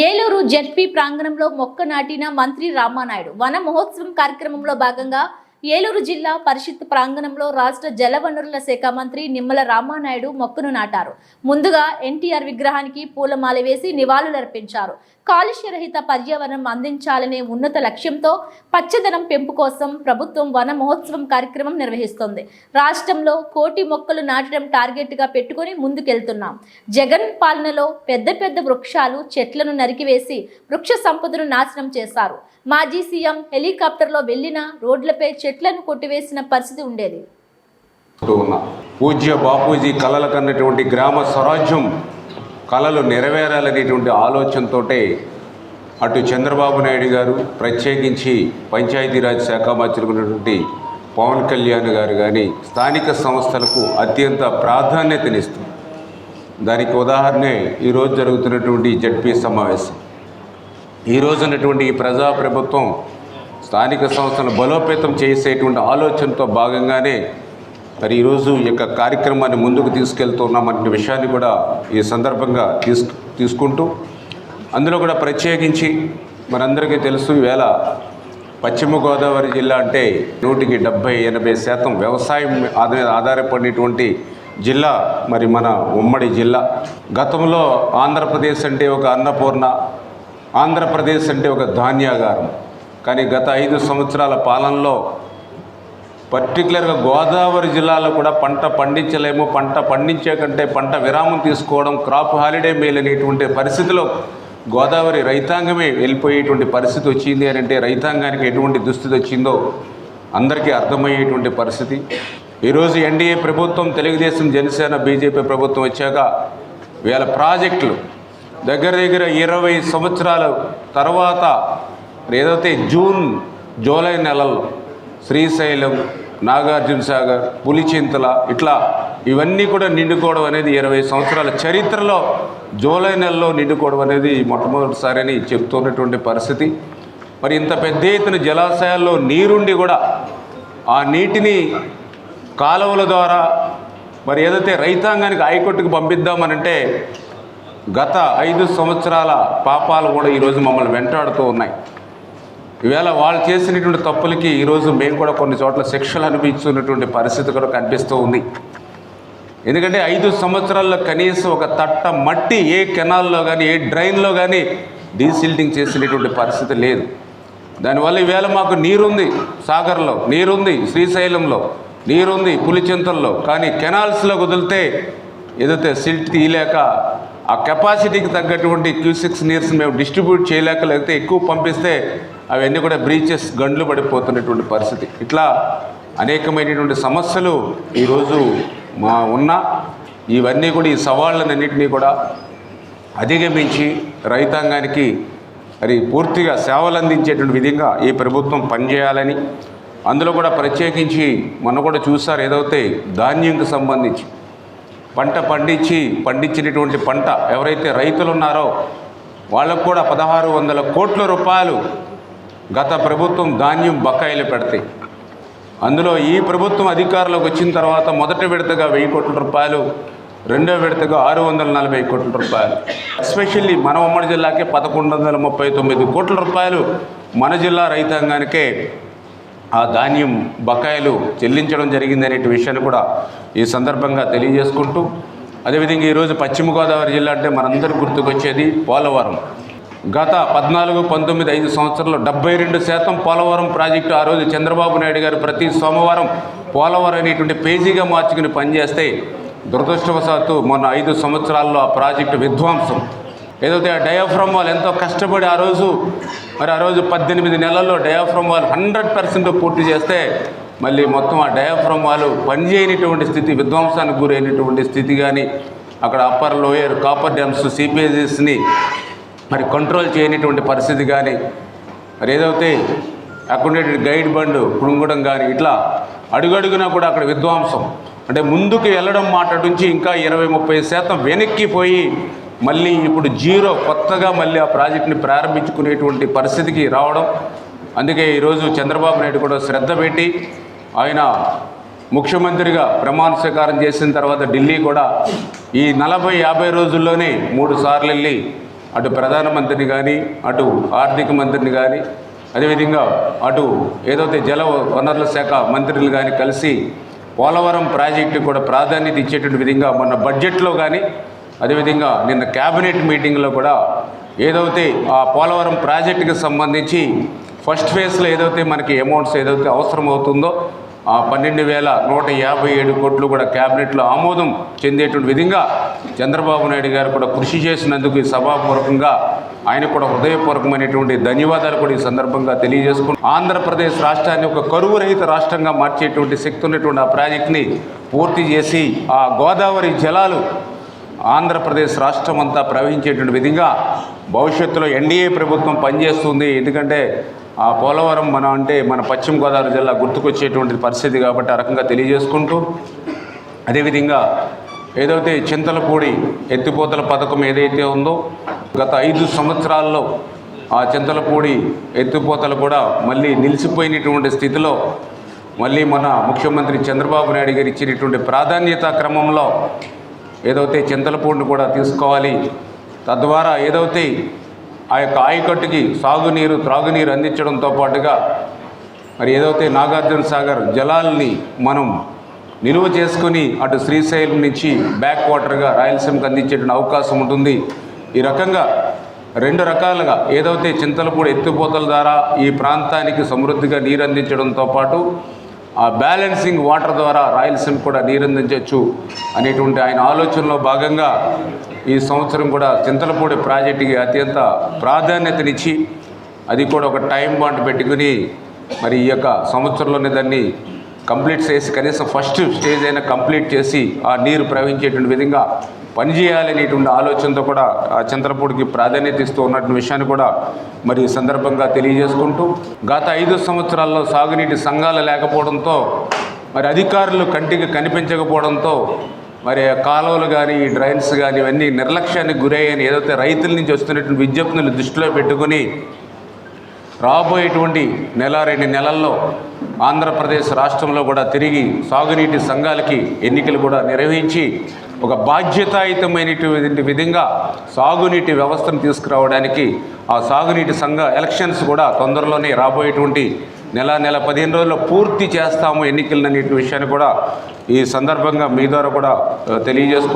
Eluru ZP ప్రాంగణంలో మొక్క నాటిన మంత్రి రామానాయుడు. వన మహోత్సవం కార్యక్రమంలో భాగంగా ఏలూరు జిల్లా పరిషత్ ప్రాంగణంలో రాష్ట్ర జలవనరుల శాఖ మంత్రి నిమ్మల రామానాయుడు మొక్కను నాటారు. ముందుగా ఎన్టీఆర్ విగ్రహానికి పూలమాల వేసి నివాళులర్పించారు. కాలుష్యరహిత పర్యావరణం అందించాలనే ఉన్నత లక్ష్యంతో పచ్చదనం పెంపు కోసం ప్రభుత్వం వన మహోత్సవం కార్యక్రమం నిర్వహిస్తోంది. రాష్ట్రంలో కోటి మొక్కలు నాటడం టార్గెట్గా పెట్టుకుని ముందుకెళ్తున్నాం. జగన్ పాలనలో పెద్ద పెద్ద వృక్షాలు చెట్లను నరికివేసి వృక్ష సంపదను నాశనం చేశారు. మాజీ సీఎం హెలికాప్టర్లో వెళ్ళిన రోడ్లపై చెట్లను కొట్టివేసిన పరిస్థితి ఉండేది. పూజ్య బాపూజీ కళలు కన్నటువంటి గ్రామ స్వరాజ్యం కళలు నెరవేరాలనేటువంటి ఆలోచనతోటే అటు చంద్రబాబు నాయుడు గారు ప్రత్యేకించి పంచాయతీరాజ్ శాఖ మంత్రులున్నటువంటి పవన్ కళ్యాణ్ గారు కానీ స్థానిక సంస్థలకు అత్యంత ప్రాధాన్యతనిస్తుంది. దానికి ఉదాహరణే ఈరోజు జరుగుతున్నటువంటి జడ్పీ సమావేశం. ఈ రోజు ఉన్నటువంటి ఈ ప్రజాప్రభుత్వం స్థానిక సంస్థలను బలోపేతం చేసేటువంటి ఆలోచనతో భాగంగానే మరి ఈరోజు ఈ యొక్క కార్యక్రమాన్ని ముందుకు తీసుకెళ్తున్నామనే విషయాన్ని కూడా ఈ సందర్భంగా తీసుకుంటూ అందులో కూడా ప్రత్యేకించి మనందరికీ తెలుసు ఈవేళ పశ్చిమ గోదావరి జిల్లా అంటే నూటికి డెబ్భై ఎనభై శాతం వ్యవసాయం మీద ఆధారపడినటువంటి జిల్లా మరి మన ఉమ్మడి జిల్లా. గతంలో ఆంధ్రప్రదేశ్ అంటే ఒక అన్నపూర్ణ ఆంధ్రప్రదేశ్ అంటే ఒక ధాన్యాగారం. కానీ గత ఐదు సంవత్సరాల పాలనలో పర్టికులర్గా గోదావరి జిల్లాలో కూడా పంట పండించలేము. పంట పండించే కంటే పంట విరామం తీసుకోవడం క్రాప్ హాలిడే మేలనేటువంటి పరిస్థితిలో గోదావరి రైతాంగమే వెళ్ళిపోయేటువంటి పరిస్థితి వచ్చింది అని అంటే రైతాంగానికి ఎటువంటి దుస్థితి వచ్చిందో అందరికీ అర్థమయ్యేటువంటి పరిస్థితి. ఈరోజు ఎన్డీఏ ప్రభుత్వం తెలుగుదేశం జనసేన బీజేపీ ప్రభుత్వం వచ్చాక వేల ప్రాజెక్టులు దగ్గర దగ్గర ఇరవై సంవత్సరాల తర్వాత ఏదైతే జూన్ జూలై నెలల్లో శ్రీశైలం నాగార్జున సాగర్ పులిచింతల ఇట్లా ఇవన్నీ కూడా నిండుకోవడం అనేది ఇరవై సంవత్సరాల చరిత్రలో జూలై నెలలో నిండుకోవడం అనేది మొట్టమొదటిసారి అని చెప్తున్నటువంటి పరిస్థితి. మరి ఇంత పెద్ద ఎత్తున జలాశయాల్లో నీరుండి కూడా ఆ నీటిని కాలువల ద్వారా మరి ఏదైతే రైతాంగానికి ఆయకొట్టుకు పంపిద్దామనంటే గత ఐదు సంవత్సరాల పాపాలు కూడా ఈరోజు మమ్మల్ని వెంటాడుతూ ఉన్నాయి. ఈవేళ వాళ్ళు చేసినటువంటి తప్పులకి ఈరోజు మేము కూడా కొన్ని చోట్ల శిక్షలు అనిపించున్నటువంటి పరిస్థితి కూడా కనిపిస్తూ ఉంది. ఎందుకంటే ఐదు సంవత్సరాల్లో కనీసం ఒక తట్ట మట్టి ఏ కెనాల్లో కానీ ఏ డ్రైన్లో కానీ డీసిల్టింగ్ చేసినటువంటి పరిస్థితి లేదు. దానివల్ల ఈవేళ మాకు నీరుంది సాగర్లో నీరుంది శ్రీశైలంలో నీరుంది పులిచింతల్లో. కానీ కెనాల్స్లో వదిలితే ఏదైతే సిల్ట్ తీయలేక ఆ కెపాసిటీకి తగ్గటువంటి క్యూసిక్స్ నీర్స్ మేము డిస్ట్రిబ్యూట్ చేయలేక లేకపోతే ఎక్కువ పంపిస్తే అవన్నీ కూడా బ్రీచెస్ గండ్లు పడిపోతున్నటువంటి పరిస్థితి. ఇట్లా అనేకమైనటువంటి సమస్యలు ఈరోజు మా ఉన్న ఇవన్నీ కూడా ఈ సవాళ్ళనన్నింటినీ కూడా అధిగమించి రైతాంగానికి మరి పూర్తిగా సేవలు అందించేటువంటి విధంగా ఈ ప్రభుత్వం పనిచేయాలని అందులో కూడా ప్రత్యేకించి మొన్న కూడా చూసారు ఏదైతే ధాన్యంకు సంబంధించి పంట పండించి పండించినటువంటి పంట ఎవరైతే రైతులు ఉన్నారో వాళ్ళకు కూడా పదహారు వందల కోట్ల రూపాయలు గత ప్రభుత్వం ధాన్యం బకాయిలు పెడతాయి అందులో ఈ ప్రభుత్వం అధికారంలోకి వచ్చిన తర్వాత మొదటి విడతగా వెయ్యి కోట్ల రూపాయలు రెండో విడతగా ఆరు వందల నలభై కోట్ల రూపాయలు. ఎస్పెషల్లీ మన ఉమ్మడి జిల్లాకే పదకొండు వందల ముప్పై తొమ్మిది కోట్ల రూపాయలు మన జిల్లా రైతాంగానికే ఆ ధాన్యం బకాయిలు చెల్లించడం జరిగిందనే విషయాన్ని కూడా ఈ సందర్భంగా తెలియజేసుకుంటూ అదేవిధంగా ఈరోజు పశ్చిమ గోదావరి జిల్లా అంటే మనందరూ గుర్తుకొచ్చేది పోలవరం. గత పద్నాలుగు పంతొమ్మిది ఐదు సంవత్సరాల్లో డెబ్బై రెండు శాతం పోలవరం ప్రాజెక్టు ఆ రోజు చంద్రబాబు నాయుడు గారు ప్రతి సోమవారం పోలవరం అనేటువంటి పేజీగా మార్చుకుని పనిచేస్తే దురదృష్టవశాత్తు మొన్న ఐదు సంవత్సరాల్లో ఆ ప్రాజెక్టు విధ్వంసం. ఏదైతే ఆ డయాఫ్రమ్ వాళ్ళు ఎంతో కష్టపడి ఆ రోజు మరి ఆ రోజు పద్దెనిమిది నెలల్లో డయాఫ్రమ్ వాళ్ళు హండ్రెడ్ పర్సెంట్ పూర్తి చేస్తే మళ్ళీ మొత్తం ఆ డయాఫ్రమ్ వాళ్ళు పనిచేయనటువంటి స్థితి విధ్వంసానికి గురైనటువంటి స్థితి కానీ అక్కడ అప్పర్ లోయర్ కాపర్ డ్యామ్స్ సిపిఎస్ని మరి కంట్రోల్ చేయనటువంటి పరిస్థితి కానీ మరి ఏదైతే అక్కడ గైడ్ బండ్ కృంగడం కానీ ఇట్లా అడుగడుగునా కూడా అక్కడ విధ్వంసం. అంటే ముందుకు వెళ్ళడం మాట నుంచి ఇంకా ఇరవై ముప్పై శాతం వెనక్కిపోయి మళ్ళీ ఇప్పుడు జీరో కొత్తగా మళ్ళీ ఆ ప్రాజెక్ట్ని ప్రారంభించుకునేటువంటి పరిస్థితికి రావడం. అందుకే ఈరోజు చంద్రబాబు నాయుడు కూడా శ్రద్ధ పెట్టి ఆయన ముఖ్యమంత్రిగా ప్రమాణ స్వీకారం చేసిన తర్వాత ఢిల్లీ కూడా ఈ నలభై యాభై రోజుల్లోనే మూడు సార్లు వెళ్ళి అటు ప్రధానమంత్రిని కానీ అటు ఆర్థిక మంత్రిని కానీ అదేవిధంగా అటు ఏదైతే జల వనరుల శాఖ మంత్రులు కానీ కలిసి పోలవరం ప్రాజెక్టు కూడా ప్రాధాన్యత ఇచ్చేటువంటి విధంగా మొన్న బడ్జెట్లో కానీ అదేవిధంగా నిన్న క్యాబినెట్ మీటింగ్లో కూడా ఏదైతే ఆ పోలవరం ప్రాజెక్టుకి సంబంధించి ఫస్ట్ ఫేజ్లో ఏదైతే మనకి అమౌంట్స్ ఏదైతే అవసరం అవుతుందో ఆ పన్నెండు వేల నూట యాభై ఏడు కోట్లు కూడా క్యాబినెట్లో ఆమోదం చెందేటువంటి విధంగా చంద్రబాబు నాయుడు గారు కూడా కృషి చేసినందుకు ఈ సభాపూర్వకంగా ఆయన కూడా హృదయపూర్వకమైనటువంటి ధన్యవాదాలు కూడా ఈ సందర్భంగా తెలియజేసుకుంటూ ఆంధ్రప్రదేశ్ రాష్ట్రాన్ని ఒక కరువు రహిత రాష్ట్రంగా మార్చేటువంటి శక్తి ఉన్నటువంటి ఆ ప్రాజెక్ట్ని పూర్తి చేసి ఆ గోదావరి జలాలు ఆంధ్రప్రదేశ్ రాష్ట్రం అంతా ప్రవహించేటువంటి విధంగా భవిష్యత్తులో ఎన్డీఏ ప్రభుత్వం పనిచేస్తుంది. ఎందుకంటే ఆ పోలవరం మన అంటే మన పశ్చిమ గోదావరి జిల్లా గుర్తుకొచ్చేటువంటి పరిస్థితి కాబట్టి ఆ రకంగా తెలియజేసుకుంటూ అదేవిధంగా ఏదైతే చింతలపూడి ఎత్తిపోతల పథకం ఏదైతే ఉందో గత ఐదు సంవత్సరాల్లో ఆ చింతలపూడి ఎత్తిపోతలు కూడా మళ్ళీ నిలిచిపోయినటువంటి స్థితిలో మళ్ళీ మన ముఖ్యమంత్రి చంద్రబాబు నాయుడు గారు ఇచ్చినటువంటి ప్రాధాన్యత క్రమంలో ఏదైతే చింతలపూడిని కూడా తీసుకోవాలి తద్వారా ఏదైతే ఆ యొక్క ఆయకట్టుకి సాగునీరు త్రాగునీరు అందించడంతో పాటుగా మరి ఏదైతే నాగార్జున సాగర్ జలాల్ని మనం నిలువ చేసుకొని అటు శ్రీశైలం నుంచి బ్యాక్ వాటర్గా రాయలసీమకు అందించేటువంటి అవకాశం ఉంటుంది. ఈ రకంగా రెండు రకాలుగా ఏదైతే చింతలపూడి ఎత్తిపోతల ద్వారా ఈ ప్రాంతానికి సమృద్ధిగా నీరు అందించడంతో పాటు ఆ బ్యాలెన్సింగ్ వాటర్ ద్వారా రాయలసీమ కూడా నీరు అందించవచ్చు అనేటువంటి ఆయన ఆలోచనలో భాగంగా ఈ సంవత్సరం కూడా చింతలపూడి ప్రాజెక్టుకి అత్యంత ప్రాధాన్యతనిచ్చి అది కూడా ఒక టైం బాండ్ పెట్టుకుని మరి ఈ యొక్క సంవత్సరంలోనే దాన్ని కంప్లీట్ చేసి కనీసం ఫస్ట్ స్టేజ్ అయినా కంప్లీట్ చేసి ఆ నీరు ప్రవహించేటువంటి విధంగా పనిచేయాలనేటువంటి ఆలోచనతో కూడా ఆ చంద్రపూడికి ప్రాధాన్యత ఇస్తూ ఉన్నటువంటి విషయాన్ని కూడా మరి సందర్భంగా తెలియజేసుకుంటూ గత ఐదు సంవత్సరాల్లో సాగునీటి సంఘాలు లేకపోవడంతో మరి అధికారులు కంటికి కనిపించకపోవడంతో మరి కాలువలు కానీ డ్రైన్స్ కానీ ఇవన్నీ నిర్లక్ష్యానికి గురయ్యాయని ఏదైతే రైతుల నుంచి వస్తున్నటువంటి విజ్ఞప్తులు దృష్టిలో పెట్టుకుని రాబోయేటువంటి నెల రెండు నెలల్లో ఆంధ్రప్రదేశ్ రాష్ట్రంలో కూడా తిరిగి సాగునీటి సంఘాలకి ఎన్నికలు కూడా నిర్వహించి ఒక బాధ్యతాయుతమైనటువంటి విధంగా సాగునీటి వ్యవస్థను తీసుకురావడానికి ఆ సాగునీటి సంఘ ఎలక్షన్స్ కూడా తొందరలోనే రాబోయేటువంటి నెల నెల పదిహేను రోజుల్లో పూర్తి చేస్తాము ఎన్నికలు విషయాన్ని కూడా ఈ సందర్భంగా మీ ద్వారా కూడా తెలియజేస్తూ